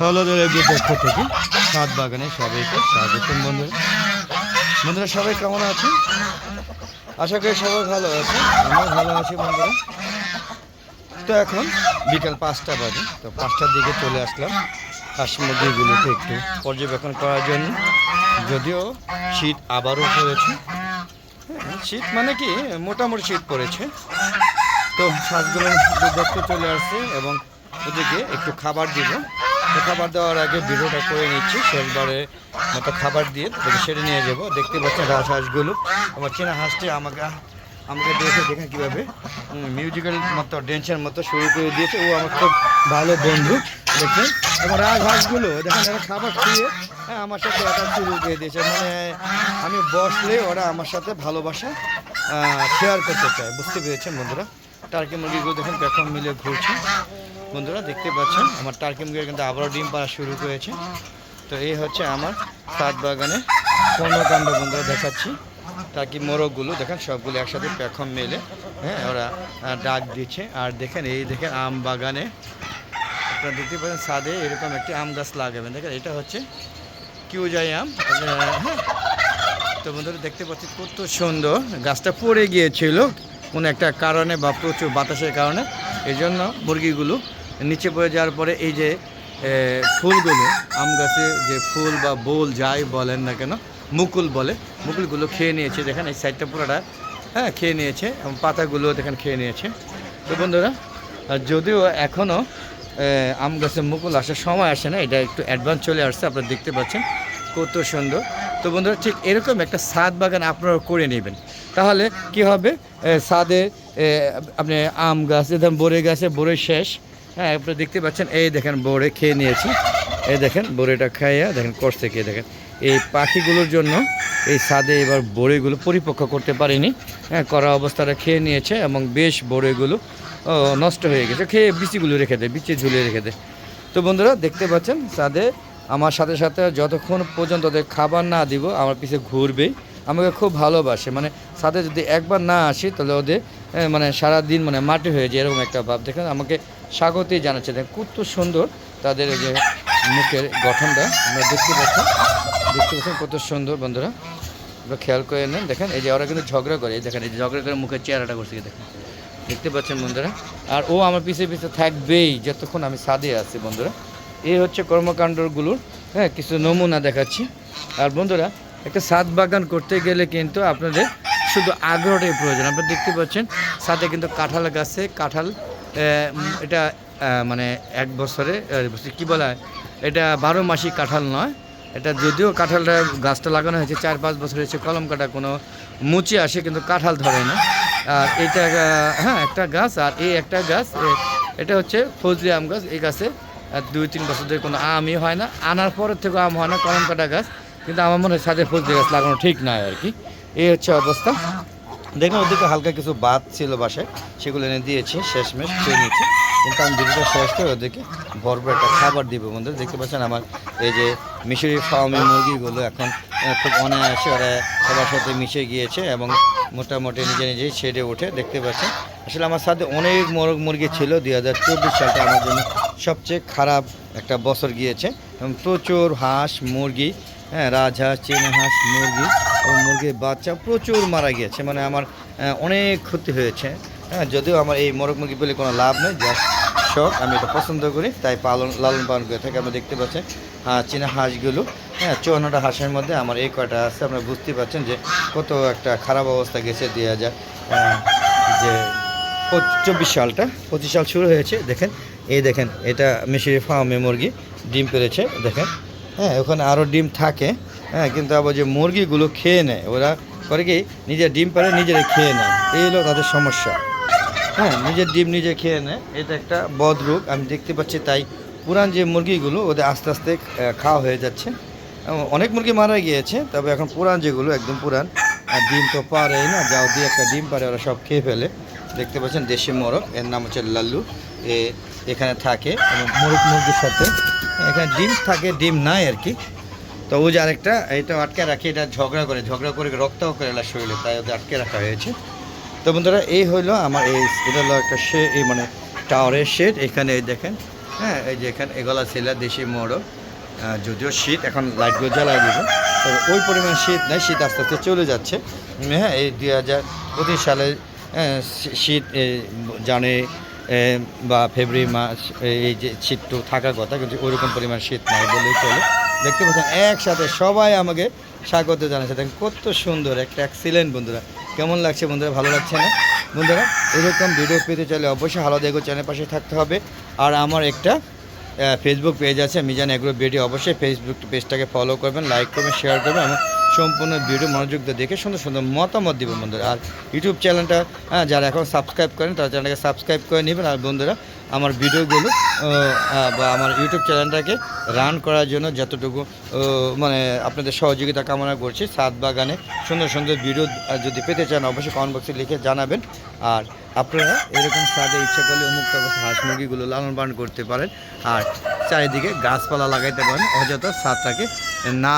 এগিয়ে পক্ষ থেকে সাত বাগানে সবাইকে স্বাগতম বন্ধুরা। বন্ধুরা সবাই কেমন আছেন আশা করি সবাই ভালো আছে আমিও ভালো আছি বন্ধুরা। তো এখন বিকাল পাঁচটা বাজে তো পাঁচটার দিকে চলে আসলাম হাঁস মুরগিগুলোকে একটু পর্যবেক্ষণ করার জন্য। যদিও শীত আবারও পড়েছে। হ্যাঁ, শীত মানে কি? মোটামুটি শীত পড়েছে। তো হাঁসগুলো দেখতে চলে আসছে এবং ওদেরকে একটু খাবার দিব। তো খাবার দেওয়ার আগে ভিডিওটা করে নিচ্ছি। শেষবারে মতো খাবার দিয়ে তাদেরকে সেরে নিয়ে যাব। দেখতে পাচ্ছেন রাস হাঁসগুলো। আমার চেনা হাঁসটি আমাকে আমাকে দেখে দেখেন কীভাবে। মিউজিক্যাল মতো ড্যান্সের মতো শুরু করে দিয়েছে। ও আমার খুব ভালো বন্ধু, দেখছেন? এবং রাজ হাঁসগুলো, দেখেন এরা খাবার খেয়ে হ্যাঁ আমার সাথে এটা শুরু করে দিয়েছে। মানে আমি বসলে ওরা আমার সাথে ভালোবাসা শেয়ার করতে চায়। বুঝতে পেরেছেন বন্ধুরা? টার্কি মুরগিগুলো দেখেন পেখম মিলে ঘুরছে বন্ধুরা, দেখতে পাচ্ছেন, আমার টার্কি মুরগি কিন্তু আবারও ডিম পাড়া শুরু করেছে তো এই হচ্ছে আমার সাত বাগানে কর্মকাণ্ড বন্ধুরা, দেখাচ্ছি। টার্কি মোরগগুলো, দেখেন, সবগুলো একসাথে পেখম মেলে হ্যাঁ ওরা ডাক দিচ্ছে। আর দেখেন, এই দেখেন আম বাগানে, আপনারা দেখতে পাচ্ছেন, সাদে এরকম একটি আম গাছ লাগাবেন। দেখেন, এটা হচ্ছে কিউজাই আম হ্যাঁ। তো বন্ধুরা, দেখতে পাচ্ছি কত সুন্দর, গাছটা পড়ে গিয়েছিল। কোনো একটা কারণে বা প্রচুর বাতাসের কারণে এই জন্য মুরগিগুলো নিচে পড়ে যাওয়ার পরে এই যে ফুলগুলো, আম গাছে যে ফুল বা বোল যাই বলেন না কেন, মুকুল বলে, মুকুলগুলো খেয়ে নিয়েছে, দেখেন এই সাইডটা পুরোটা হ্যাঁ খেয়ে নিয়েছে এবং পাতাগুলো দেখেন খেয়ে নিয়েছে। তো বন্ধুরা যদিও এখনও আম গাছে মুকুল আসার সময় আসে না, এটা একটু অ্যাডভান্স চলে আসছে, আপনারা দেখতে পাচ্ছেন কত সুন্দর। তো বন্ধুরা, ঠিক এরকম একটা সাদ বাগান আপনারা করে নেবেন। তাহলে কি হবে? ছাদে আপনি আম গাছ একদম বোরে গাছে, বোরে শেষ। হ্যাঁ আপনারা দেখতে পাচ্ছেন, এই দেখেন বোরে খেয়ে নিয়েছি। এই দেখেন বোরেটা খাইয়া, দেখেন কষ থেকে দেখেন। এই পাখিগুলোর জন্য এই ছাদে এবার বোরেগুলো পরিপক্ক করতে পারিনি। হ্যাঁ করা অবস্থাটা খেয়ে নিয়েছে এবং বেশ বোরেগুলো নষ্ট হয়ে গেছে। খেয়ে বিচিগুলো রেখে দেয়, বিচি ঝুলিয়ে রেখে দেয়। তো বন্ধুরা, দেখতে পাচ্ছেন ছাদে আমার সাথে সাথে যতক্ষণ পর্যন্ত ওদের খাবার না দিব, আমার পিছে ঘুরবেই। আমাকে খুব ভালোবাসে। মানে সাথে যদি একবার না আসি, তাহলে ওদের মানে সারা দিন মানে মাটি হয়ে যায়, এরকম একটা ভাব। দেখেন, আমাকে স্বাগতই জানাচ্ছে। দেখেন, কত সুন্দর তাদের যে মুখের গঠনটা। আমরা দেখতে পাচ্ছি দেখতে পাচ্ছেন কত সুন্দর, বন্ধুরা। আপনারা খেয়াল করে নেন। দেখেন, এই যে ওরা কিন্তু ঝগড়া করে। দেখেন, এই যে ঝগড়া করে মুখের চেহারাটা করছে দেখেন। দেখতে পাচ্ছেন, বন্ধুরা। আর ও আমার পিছে পিছে থাকবেই, যতক্ষণ আমি সাদে আছি, বন্ধুরা। এই হচ্ছে কর্মকাণ্ডগুলোর হ্যাঁ কিছু নমুনা দেখাচ্ছি। আর বন্ধুরা একটা সাদ বাগান করতে গেলে কিন্তু আপনাদের শুধু আগ্রহটাই প্রয়োজন। আপনারা দেখতে পাচ্ছেন, সাথে কিন্তু কাঁঠাল গাছে কাঁঠাল এটা মানে এক বছরে কি বলা, এটা বারো মাসি কাঁঠাল নয়। এটা যদিও কাঁঠালটা গাছটা লাগানো হয়েছে, চার পাঁচ বছর হয়েছে, কলম কাটা কোনো মুচি আসে, কিন্তু কাঁঠাল ধরে না। আর এটা হ্যাঁ একটা গাছ, আর এই একটা গাছ এটা হচ্ছে ফজলি আম গাছ। এই গাছে দুই, তিন বছর ধরে কোনো আমই হয় না। আনার পরের থেকে আম হয় না, কলম কাটা গাছ। কিন্তু আমার মনে হয় সাথে ফজলি গাছ লাগানো ঠিক নয় আর কি। এই হচ্ছে অবস্থা। দেখুন, ওদিকে হালকা কিছু বাদ ছিল বাসায়, সেগুলো এনে দিয়েছি, শেষমেশ খেয়ে নিয়েছি। কিন্তু আমি ভিডিওটা শেষ করে ওদেরকে ভরপুর একটা খাবার দিব বন্ধু দেখতে পাচ্ছেন আমার এই যে মিশরি ফার্মি মুরগিগুলো এখন খুব অনায়াসে ওরা সবার সাথে মিশে গিয়েছে এবং মোটামুটি নিজে নিজেই ছেড়ে ওঠে। দেখতে পাচ্ছেন, আসলে আমার সাথে অনেক মোরগ, মুরগি ছিল। দুই হাজার চব্বিশ সালটা আমার জন্য সবচেয়ে খারাপ একটা বছর গিয়েছে। এবং প্রচুর হাঁস, মুরগি হ্যাঁ রাজহাঁস চীনা হাঁস মুরগি এবং মুরগির বাচ্চা প্রচুর মারা গিয়েছে। মানে আমার অনেক ক্ষতি হয়েছে। হ্যাঁ যদিও আমার এই মোরগ মুরগি বলে কোনো লাভ নেই জাস্ট শখ আমি এটা পছন্দ করি তাই পালন লালন পালন করে থাকি। আমরা দেখতে পাচ্ছেন হ্যাঁ চীনা হাঁসগুলো হ্যাঁ চুয়ান্নটা হাঁসের মধ্যে আমার এই কয়টা আছে আপনারা বুঝতেই পারছেন যে কত একটা খারাপ অবস্থা গেছে হাজার আহ, যে চব্বিশ সালটা পঁচিশ সাল শুরু হয়েছে দেখেন এই দেখেন এটা মিশরি ফার্মে মুরগি ডিম পেরেছে দেখেন। হ্যাঁ ওখানে আরও ডিম থাকে। হ্যাঁ কিন্তু আবার যে মুরগিগুলো খেয়ে নেয়, ওরা করে কি, নিজের ডিম পারে নিজেরা খেয়ে নেয়। এই হলো তাদের সমস্যা। হ্যাঁ নিজের ডিম নিজে খেয়ে নেয়। এটা একটা বদ রোগ আমি দেখতে পাচ্ছি তাই পুরান যে মুরগিগুলো, ওদের আস্তে আস্তে খাওয়া হয়ে যাচ্ছে। অনেক মুরগি মারা গিয়েছে, তবে এখন পুরান যেগুলো, একদম পুরান, আর ডিম তো পারেই না, যাও দিয়ে একটা ডিম পারে ওরা সব খেয়ে ফেলে। দেখতে পাচ্ছেন দেশি মোরগ, এর নাম হচ্ছে লাল্লু। এ এখানে থাকে, এবং মোরগ মুরগির সাথে এখানে ডিম থাকে, ডিম নাই আর কি। তো ওই যে আরেকটা, এটা আটকে রাখি, এটা ঝগড়া করে ঝগড়া করে রক্তও করে এলা শরীরে তাই ওদের আটকে রাখা হয়েছে। তো বন্ধুরা, এই হলো আমার এই এটা হলো একটা শে এই মানে টাওয়ারের শেড, এখানে এই দেখেন হ্যাঁ এই যে এখানে এগলা ছেলে, দেশি মোড়ো যদিও শীত, এখন লাইটগুলো জ্বালায় দিব তবে ওই পরিমাণ শীত নাই, শীত আস্তে আস্তে চলে যাচ্ছে। হ্যাঁ এই দুই হাজার পঁচিশ সালে শীত জানে বা ফেব্রুয়ারি মাস এই যে শীতটু থাকার কথা, কিন্তু ওইরকম পরিমাণ শীত নাই বলেই চলে। দেখতে পাচ্ছেন, একসাথে সবাই আমাকে স্বাগত জানাচ্ছে। দেখেন কত সুন্দর একটা এক্সিলেন্ট বন্ধুরা। কেমন লাগছে বন্ধুরা? ভালো লাগছে না? বন্ধুরা, এরকম ভিডিও পেতে চাইলে অবশ্যই হালো দেখো চ্যানেল পাশে থাকতে হবে। আর আমার একটা ফেসবুক পেজ আছে, মিজান এগ্রো ভিডিও অবশ্যই ফেসবুক পেজটাকে ফলো করবেন লাইক করবেন শেয়ার করবেন। এবং সম্পূর্ণ ভিডিও মনোযোগ দিয়ে দেখে সুন্দর সুন্দর মতামত দেবেন বন্ধুরা। আর ইউটিউব চ্যানেলটা যারা এখন সাবস্ক্রাইব করেন তারা চ্যানেলটাকে সাবস্ক্রাইব করে নেবেন। আর বন্ধুরা আমার ভিডিওগুলো বা আমার ইউটিউব চ্যানেলটাকে রান করার জন্য যতটুকু মানে আপনাদের সহযোগিতা কামনা করছি। সাত বাগানে সুন্দর সুন্দর ভিডিও যদি পেতে চান, অবশ্যই কমেন্ট বক্সে লিখে জানাবেন। আর আপনারা এরকম সাদে ইচ্ছা করলে উন্মুক্ত অবস্থা হাঁস মুরগিগুলো লালন পালন করতে পারেন। আর চারিদিকে গাছপালা লাগাইতে পারেন, অযথা সাদটাকে না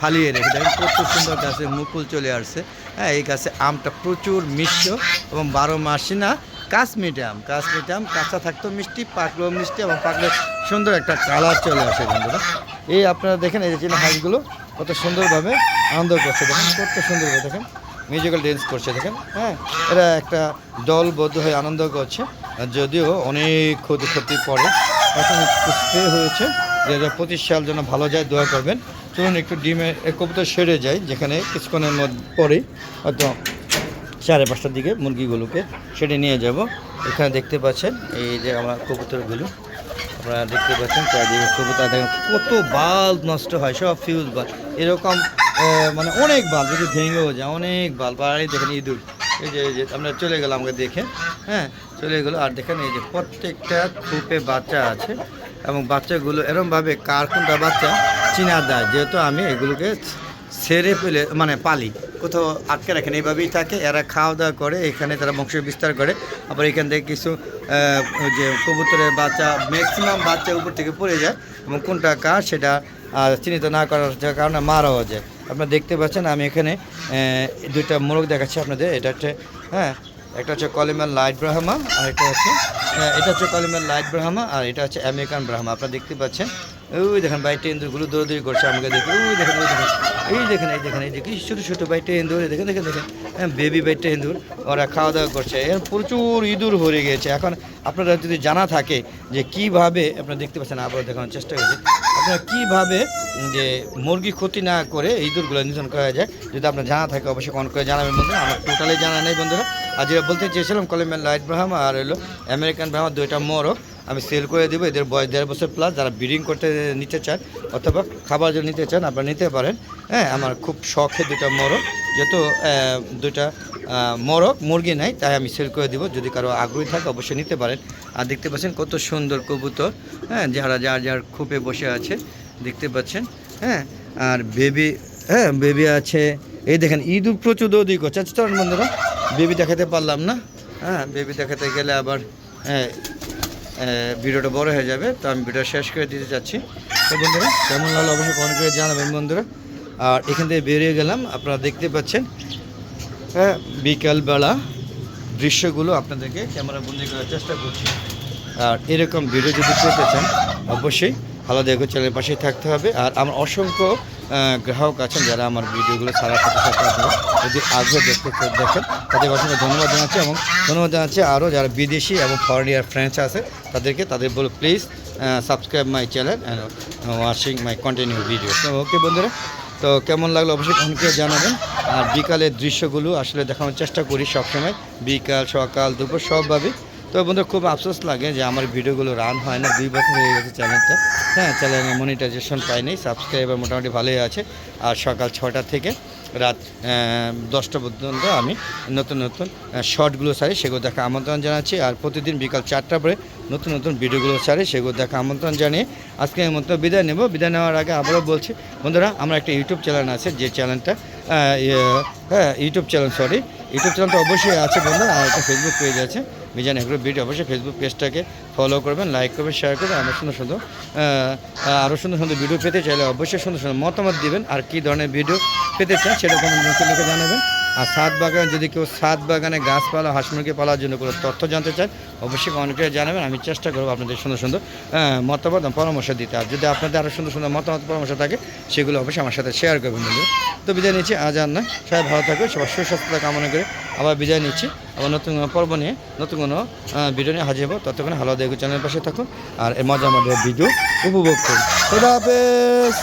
ফালিয়ে রেখে দেখেন কত সুন্দর গাছে মুকুল চলে আসছে। হ্যাঁ এই গাছে আমটা প্রচুর মিষ্টি এবং বারো মাসই না কাশ্মীরি আম কাশ্মীরি আম কাঁচা থাকতো মিষ্টি পাকলেও মিষ্টি এবং পাকলে সুন্দর একটা কালার চলে আসে বন্ধুরা। এই আপনারা দেখেন, এই যে হাঁসগুলো কত সুন্দরভাবে আনন্দ করছে। দেখেন, কত সুন্দরভাবে দেখেন মিউজিক্যাল ড্যান্স করছে, দেখেন হ্যাঁ? এরা একটা দলবদ্ধ হয়ে আনন্দ করছে। যদিও অনেক ক্ষতি ক্ষতি পড়ে এখন স্প্রে হয়েছে। যে হাজার পঁচিশ সাল যেন ভালো যায়, দোয়া করবেন। চলুন একটু ডিমে কবুতর সেরে যায় যেখানে কিছুক্ষণের মধ্যে পরেই হয়তো সাড়ে পাঁচটার দিকে মুরগিগুলোকে সেটে নিয়ে যাব। এখানে দেখতে পাচ্ছেন, এই যে আমরা কবুতরগুলো, আপনারা দেখতে পাচ্ছেন চারিদিকে কবুতর, দেখেন কত বাল্ব নষ্ট হয়, সব ফিউজ বাল্ব। এরকম মানে অনেক বাল্ব, যদি ভেঙেও যায়, অনেক বাল্ব। আর দেখেন ইঁদুর, এই যে এই যে, আমরা চলে গেলাম আমাকে দেখে হ্যাঁ চলে গেলো। আর দেখেন এই যে প্রত্যেকটা খুপে বাচ্চা আছে এবং বাচ্চাগুলো এরমভাবে কার কোনটা বাচ্চা চিনা দেয়, যেহেতু আমি এগুলোকে ছেড়ে পেলে মানে পালি, কোথাও আটকে রাখেন এইভাবেই থাকে, এরা খাওয়া দাওয়া করে, এখানে তারা বংশ বিস্তার করে। আবার এখান থেকে কিছু যে কবুতরের বাচ্চা ম্যাক্সিমাম বাচ্চা উপর থেকে পড়ে যায়, এবং কোনটা কার সেটা চিহ্নিত না করার কারণে মারাও যায়। আপনারা দেখতে পাচ্ছেন, আমি এখানে দুইটা মোরগ দেখাচ্ছি আপনাদের। এটা হচ্ছে হ্যাঁ একটা হচ্ছে কলিমার লাইট ব্রাহ্মা, আর একটা হচ্ছে এটা হচ্ছে কলিমার লাইট ব্রাহ্মা, আর এটা হচ্ছে আমেরিকান ব্রাহ্মা। আপনারা দেখতে পাচ্ছেন ওই দেখেন বাইটে ইন্দুরগুলো দৌড়দৌড়ি করছে আমাকে দেখে। ওই দেখেন ওই দেখেন, এই দেখেন এই দেখেন, এই দেখি ছোটো ছোটো বাইটে ইন্দুর এই দেখেন দেখেন দেখেন হ্যাঁ বেবি বাইটে ইন্দুর ওরা খাওয়া দাওয়া করছে। এর প্রচুর ইঁদুর ভরে গেছে এখন আপনারা যদি জানা থাকে যে কীভাবে, আপনারা দেখতে পাচ্ছেন আবার দেখানোর চেষ্টা করছি, আপনারা কীভাবে যে মুরগি ক্ষতি না করে ইঁদুরগুলো নিধন করা যায়, যদি আপনার জানা থাকে, অবশ্যই কমেন্ট করে জানাবেন বন্ধুরা। আমার টোটালি জানা নেই বন্ধুরা। আর যেটা বলতে চেয়েছিলাম কলমের লাইট ব্রাহ্মা আর হলো আমেরিকান ব্রাহ্মা, দুইটা মোরগ। আমি সেল করে দেবো এদের বয়স দেড় বছর প্লাস যারা ব্রিডিং করতে নিতে চান অথবা খাবার জন্য নিতে চান আপনারা নিতে পারেন। হ্যাঁ আমার খুব শখে দুটা মোরগ যেহেতু দুটা আহ, মোরগ নাই তাই আমি সেল করে দেবো। যদি কারও আগ্রহী থাকে অবশ্যই নিতে পারেন। আর দেখতে পাচ্ছেন কত সুন্দর কবুতর হ্যাঁ যারা যার যার খুপে বসে আছে দেখতে পাচ্ছেন হ্যাঁ আর বেবি হ্যাঁ বেবি আছে। এই দেখেন ইঁদুর প্রচুর দৌদি করছে। আচ্ছা বন্ধুরা বেবি দেখাতে পারলাম না। হ্যাঁ বেবি দেখাতে গেলে আবার হ্যাঁ ভিডিওটা বড় হয়ে যাবে, তো আমি ভিডিও শেষ করে দিতে চাচ্ছি তো বন্ধুরা, কেমন লাগল অবশ্যই কমেন্ট করে জানাবেন বন্ধুরা। আর এখান থেকে বেরিয়ে গেলাম, আপনারা দেখতে পাচ্ছেন হ্যাঁ বিকালবেলা দৃশ্যগুলো আপনাদেরকে ক্যামেরা বন্দি করার চেষ্টা করছি। আর এরকম ভিডিও যদি পেতে চান, অবশ্যই ভালো দেখো চ্যানেলের পাশেই থাকতে হবে। আর আমার অসংখ্য গ্রাহক আছেন যারা আমার ভিডিওগুলো সারা সাথে সাথে আপনারা যদি আগ্রহ দেখতে দেখেন, তাদের অসংখ্য ধন্যবাদ জানাচ্ছি এবং ধন্যবাদ জানাচ্ছি আরও যারা বিদেশি এবং ফরেন ইয়ার ফ্রেন্ডস আছে, তাদেরকে তাদের বলো please subscribe my channel and watching my continue video okay বন্ধুরা, তো কেমন লাগল অবশ্যই কমেন্টে জানাবেন। আর বিকালের দৃশ্যগুলো আসলে দেখানোর চেষ্টা করি সবসময়। বিকাল, সকাল, দুপুর সবভাবে তো বন্ধু খুব আফসোস লাগে যে আমার ভিডিওগুলো রান হয় না। দুই বছর হয়ে গেছে চ্যানেলটা হ্যাঁ চ্যানেলে মনিটাইজেশন পাইনি সাবস্ক্রাইবার মোটামুটি ভালোই আছে। আর সকাল ছটা থেকে রাত দশটা পর্যন্ত আমি নতুন নতুন শর্টগুলো ছাড়ি সেগুলো দেখা আমন্ত্রণ জানাচ্ছি। আর প্রতিদিন বিকাল চারটা পরে নতুন নতুন ভিডিওগুলো ছাড়ি সেগুলো দেখা আমন্ত্রণ জানিয়ে আজকে আমি মতো বিদায় নেব। বিদায় নেওয়ার আগে আবারও বলছি বন্ধুরা আমার একটা ইউটিউব চ্যানেল আছে যে চ্যানেলটা ইয়ে, হ্যাঁ ইউটিউব চ্যানেল সরি ইউটিউব চ্যানেলটা অবশ্যই আছে বন্ধু আর একটা ফেসবুক পেজ আছে। মিজান এগ্রো বিট অবশ্যই ফেসবুক পেজটাকে ফলো করবেন লাইক করবেন শেয়ার করবেন। আরও সুন্দর সুন্দর আরও সুন্দর সুন্দর ভিডিও পেতে চাইলে অবশ্যই সুন্দর সুন্দর মতামত দিবেন। আর কী ধরনের ভিডিও পেতে চান সেটা কমেন্ট লিখে জানাবেন। আর ছাদ বাগান, যদি কেউ ছাদ বাগানে গাছপালা, হাঁস মুরগি পালার জন্য কোনো তথ্য জানতে চান অবশ্যই করে জানাবেন। আমি চেষ্টা করব আপনাদের সুন্দর সুন্দর মতামত পরামর্শ দিতে। আর যদি আপনাদের আরও সুন্দর সুন্দর মতামত পরামর্শ থাকে, সেগুলো অবশ্যই আমার সাথে শেয়ার করবেন বন্ধু তো বিদায় নিচ্ছি, আজ আর নয়। সবাই ভালো থাকবে সবার সুস্বাস্থ্যতা কামনা করে আবার বিদায় নিচ্ছি। আবার নতুন কোনো পর্ব নিয়ে, নতুন কোনো ভিডিও নিয়ে হাজির হব। ততক্ষণ হালো দেখো চ্যানেলের পাশে থাকুন, আর এই মজা মজার ভিডিও উপভোগ করুন। খোদা হাফেজ!